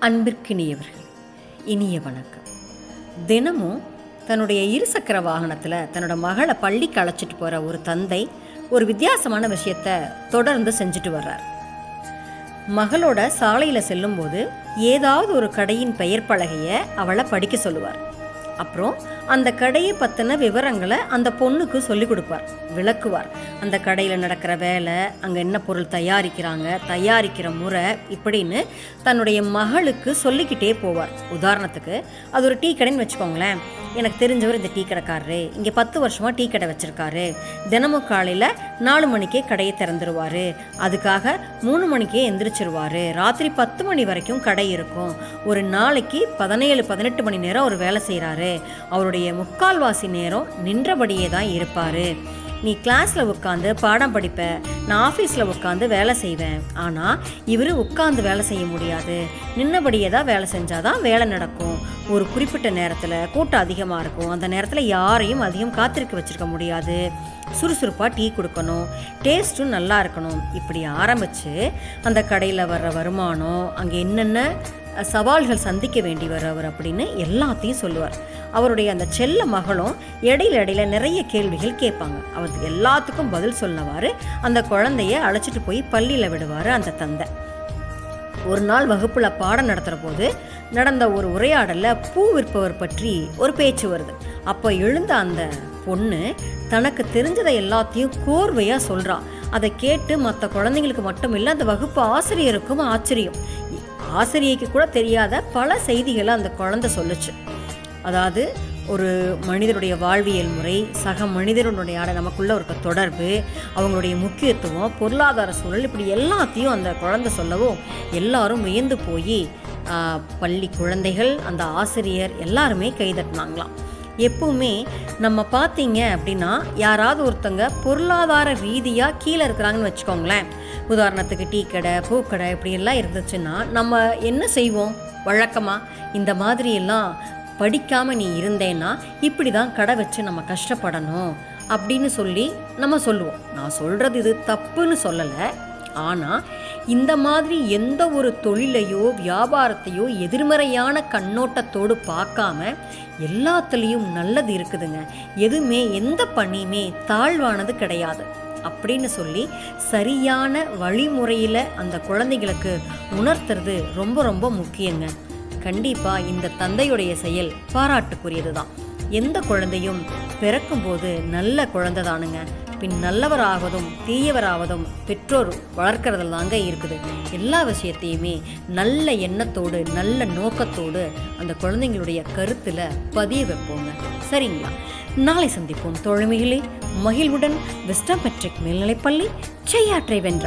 அன்பிற்கினியவர்கள் இனிய வணக்கம். தினமும் தன்னுடைய இருசக்கர வாகனத்தில் தன்னோட மகளை பள்ளிக்கு அழைச்சிட்டு போகிற ஒரு தந்தை ஒரு வித்தியாசமான விஷயத்தை தொடர்ந்து செஞ்சுட்டு வர்றார். மகளோட சாலையில் செல்லும்போது ஏதாவது ஒரு கடையின் பெயர் பலகையை அவளை படிக்க சொல்லுவார். அப்புறம் அந்த கடையை பற்றின விவரங்களை அந்த பொண்ணுக்கு சொல்லி கொடுப்பார் விளக்குவார். அந்த கடையில் நடக்கிற வேலை அங்கே என்ன பொருள் தயாரிக்கிறாங்க தயாரிக்கிற முறை இப்படின்னு தன்னுடைய மகளுக்கு சொல்லிக்கிட்டே போவார். உதாரணத்துக்கு அது ஒரு டீ கடைன்னு வச்சுக்கோங்களேன். எனக்கு தெரிஞ்சவர் இந்த டீ கடைக்காரரு. இங்கே பத்து வருஷமாக டீ கடை வச்சுருக்காரு. தினமும் காலையில் நாலு மணிக்கே கடையை திறந்துருவார். அதுக்காக மூணு மணிக்கே எந்திரிச்சிருவார். ராத்திரி பத்து மணி வரைக்கும் கடை இருக்கும். ஒரு நாளைக்கு பதினேழு பதினெட்டு மணி நேரம் அவர் வேலை செய்கிறாரு அவருடைய முக்கால்வாசி நேரம் நின்றபடியே தான் இருப்பார். நீ கிளாஸில் உட்காந்து பாடம் படிப்ப நான் ஆஃபீஸில் உட்காந்து வேலை செய்வேன். ஆனால் இவர் உட்காந்து வேலை செய்ய முடியாது. நின்னபடியே தான் வேலை செஞ்சால் தான் வேலை நடக்கும். ஒரு குறிப்பிட்ட நேரத்தில் கூட்டம் அதிகமாக இருக்கும். அந்த நேரத்தில் யாரையும் அதிகம் காத்திருக்க வச்சுருக்க முடியாது. சுறுசுறுப்பாக டீ கொடுக்கணும். டேஸ்ட்டும் நல்லா இருக்கணும். இப்படி ஆரம்பித்து அந்த கடையில் வர்ற வருமானம் அங்கே என்னென்ன சவால்கள் சந்திக்க வேண்டி வரவர் அப்படின்னு எல்லாத்தையும் சொல்லுவார். அவருடைய அந்த செல்ல மகளும் இடையில இடையில நிறைய கேள்விகள் கேட்பாங்க. அவருக்கு எல்லாத்துக்கும் பதில் சொன்னவாறு அந்த குழந்தைய அழைச்சிட்டு போய் பள்ளியில் விடுவார் அந்த தந்தை. ஒரு நாள் வகுப்பில் பாடம் நடத்துகிற போது நடந்த ஒரு உரையாடலில் பூ விற்பவர் பற்றி ஒரு பேச்சு வருது. அப்போ எழுந்த அந்த பொண்ணு தனக்கு தெரிஞ்சதை எல்லாத்தையும் கோர்வையாக சொல்கிறான் அதை கேட்டு மற்ற குழந்தைங்களுக்கு மட்டும் இல்லை அந்த வகுப்பு ஆசிரியருக்கும் ஆச்சரியம். ஆசிரியைக்கு கூட தெரியாத பல செய்திகளை அந்த குழந்தை சொல்லுச்சு. அதாவது ஒரு மனிதனுடைய வாழ்வியல் முறை சக மனிதனுடைய நமக்குள்ள இருக்க தொடர்பு அவங்களுடைய முக்கியத்துவம் பொருளாதார சூழல் இப்படி எல்லாத்தையும் அந்த குழந்தை சொல்லவும் எல்லாரும் வியந்து போய் பள்ளி குழந்தைகள் அந்த ஆசிரியர் எல்லாருமே கைதட்டினாங்களாம். எப்பவுமே நம்ம பார்த்தீங்க அப்படின்னா யாராவது ஒருத்தங்க பொருளாதார ரீதியாக கீழே இருக்கிறாங்கன்னு வச்சுக்கோங்களேன். உதாரணத்துக்கு டீ கடை பூக்கடை இப்படியெல்லாம் இருந்துச்சுன்னா நம்ம என்ன செய்வோம்? வழக்கமாக இந்த மாதிரியெல்லாம் படிக்காமல் நீ இருந்தேன்னா இப்படி தான் கடை வச்சு நம்ம கஷ்டப்படணும் அப்படின்னு சொல்லி நம்ம சொல்லுவோம். நான் சொல்கிறது இது தப்புன்னு சொல்லலை. ஆனால் இந்த மாதிரி எந்த ஒரு தொழிலையோ வியாபாரத்தையோ எதிர்மறையான கண்ணோட்டத்தோடு பார்க்காம எல்லாத்துலேயும் நல்லது இருக்குதுங்க. எதுவுமே எந்த பணியுமே தாழ்வானது கிடையாது. அப்படின்னு சொல்லி சரியான வழிமுறையில் அந்த குழந்தைகளுக்கு உணர்த்துறது ரொம்ப ரொம்ப முக்கியங்க. கண்டிப்பாக இந்த தந்தையுடைய செயல் பாராட்டுக்குரியது தான் எந்த குழந்தையும் பிறக்கும்போது நல்ல குழந்தை தானுங்க பின் நல்லவராவதும் தீயவராவதும் பெற்றோர் வளர்க்கறதுல தாங்க இருக்குது. எல்லா விஷயத்தையுமே நல்ல எண்ணத்தோடு நல்ல நோக்கத்தோடு அந்த குழந்தைங்களுடைய கருத்தில் பதிய வைப்போங்க. சரிங்களா? நாளை சந்திப்போம் தோழமைகளே. மகிழ்வுடன் விஸ்டம் மெட்ரிக் மேல்நிலைப்பள்ளி செய்யாற்றை வென்றார்